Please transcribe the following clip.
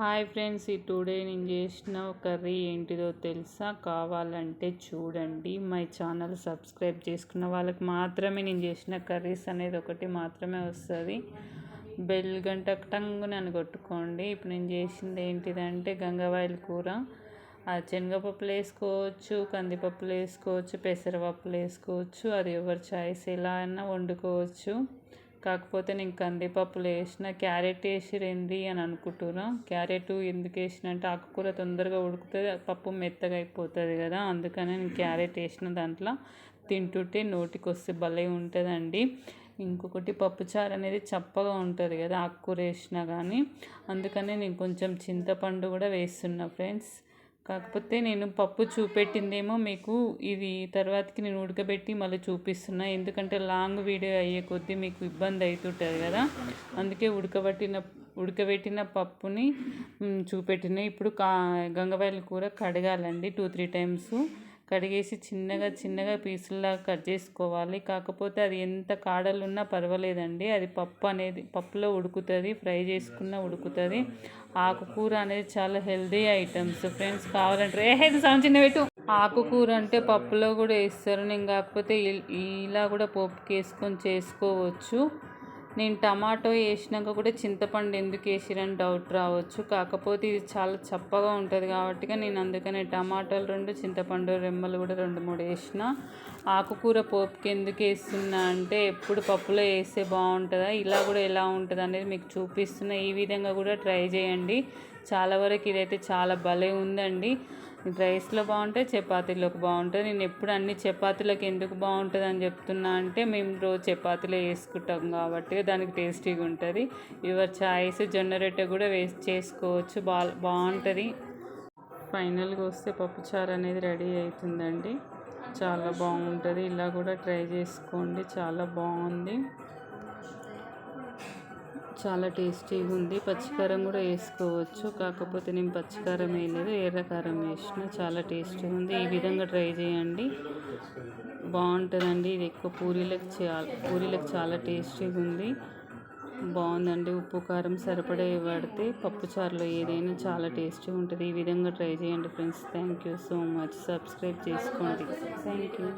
Hi friends ఈ today నేను చేసిన కర్రీ ఏంటిదో తెలుసా? కావాలంటే చూడండి. మై ఛానల్ సబ్స్క్రైబ్ చేసుకున్న వాళ్ళకి మాత్రమే నేను చేసిన కర్రీస్ అనేది ఒకటి మాత్రమే వస్తుంది. బెల్ గంట టంగుని అని కొట్టుకోండి ఇప్పుడు నేను చేసింది ఏంటిదంటే గంగవాయిల కూర. ఆ శనగపప్పులు వేసుకోవచ్చు కందిపప్పులు వేసుకోవచ్చు పెసరపప్పులు వేసుకోవచ్చు. అది ఎవరి చాయిస్ ఎలా అయినా వండుకోవచ్చు. కాకపోతే నేను కందిపప్పులు వేసిన క్యారెట్ వేసి రండి అని అనుకుంటున్నా. క్యారెట్ ఎందుకు వేసిన అంటే ఆకుకూర తొందరగా ఉడుకుతుంది పప్పు మెత్తగా అయిపోతుంది కదా అందుకని నేను క్యారెట్ వేసిన దాంట్లో. తింటుంటే నోటికి వస్తే భలే ఉంటుందండి. ఇంకొకటి పప్పుచారు అనేది చప్పగా ఉంటుంది కదా ఆకుకూర వేసినా కానీ అందుకనే నేను కొంచెం చింతపండు కూడా వేస్తున్నా ఫ్రెండ్స్. కాకపోతే నేను పప్పు చూపెట్టిందేమో మీకు. ఇది తర్వాతకి నేను ఉడకబెట్టి మళ్ళీ చూపిస్తున్నా. ఎందుకంటే లాంగ్ వీడియో అయ్యే కొద్దీ మీకు ఇబ్బంది అవుతుంటుంది కదా. అందుకే ఉడకబెట్టిన ఉడకబెట్టిన పప్పుని చూపెట్టిన. ఇప్పుడు కా గంగవాయల కూర కడగాలండి టూ త్రీ టైమ్స్. కడిగేసి చిన్నగా చిన్నగా పీసుల్లా కట్ చేసుకోవాలి. కాకపోతే అది ఎంత కాడలు ఉన్నా పర్వాలేదండి. అది పప్పు అనేది పప్పులో ఉడుకుతుంది ఫ్రై చేసుకున్న ఉడుకుతుంది. ఆకుకూర అనేది చాలా హెల్దీ ఐటమ్స్. ఫ్రెండ్స్ కావాలంటే ఏ హెల్త్ చిన్న పెట్టు. ఆకుకూర అంటే పప్పులో కూడా వేస్తారు. నేను కాకపోతే ఇలా కూడా పప్పుకి వేసుకొని చేసుకోవచ్చు. నేను టమాటో వేసినాక కూడా చింతపండు ఎందుకు వేసిరని డౌట్ రావచ్చు. కాకపోతే ఇది చాలా చప్పగా ఉంటుంది కాబట్టి నేను అందుకనే టమాటాలు రెండు చింతపండు రెమ్మలు కూడా రెండు మూడు వేసిన. ఆకుకూర పోపుకి ఎందుకు వేస్తున్నా అంటే ఎప్పుడు పప్పులో వేస్తే బాగుంటుందా ఇలా కూడా ఎలా ఉంటుంది అనేది మీకు చూపిస్తున్నా. ఈ విధంగా కూడా ట్రై చేయండి. చాలా వరకు ఇదైతే చాలా భలే ఉందండి. రైస్లో బాగుంటాయి చపాతీలోకి బాగుంటుంది నేను ఎప్పుడు అన్ని చపాతీలకు ఎందుకు బాగుంటుంది అని చెప్తున్నా అంటే మేము రోజు చపాతీలో వేసుకుంటాం కాబట్టి దానికి టేస్టీగా ఉంటుంది. యువర్ చాయిస్ జొన్న రొట్టె కూడా వేసి చేసుకోవచ్చు బా బాగుంటుంది. ఫైనల్గా వస్తే పప్పుచారు అనేది రెడీ అవుతుందండి. చాలా బాగుంటుంది. ఇలా కూడా ట్రై చేసుకోండి. చాలా బాగుంది. చాలా టేస్టీగా ఉంది. పచ్చికారం కూడా వేసుకోవచ్చు. కాకపోతే నేను పచ్చికారం వేయలేదు ఎర్రకారం వేసిన. చాలా టేస్టీగా ఉంది. ఈ విధంగా ట్రై చేయండి. బాగుంటుందండి. ఇది ఎక్కువ పూరీలకు చాలా పూరీలకు చాలా టేస్టీగా ఉంది. బాగుందండి. ఉప్పు కారం సరిపడే పడితే పప్పుచారులో ఏదైనా చాలా టేస్టీగా ఉంటుంది. ఈ విధంగా ట్రై చేయండి friends. Thank you so much. Subscribe చేసుకోండి. Thank you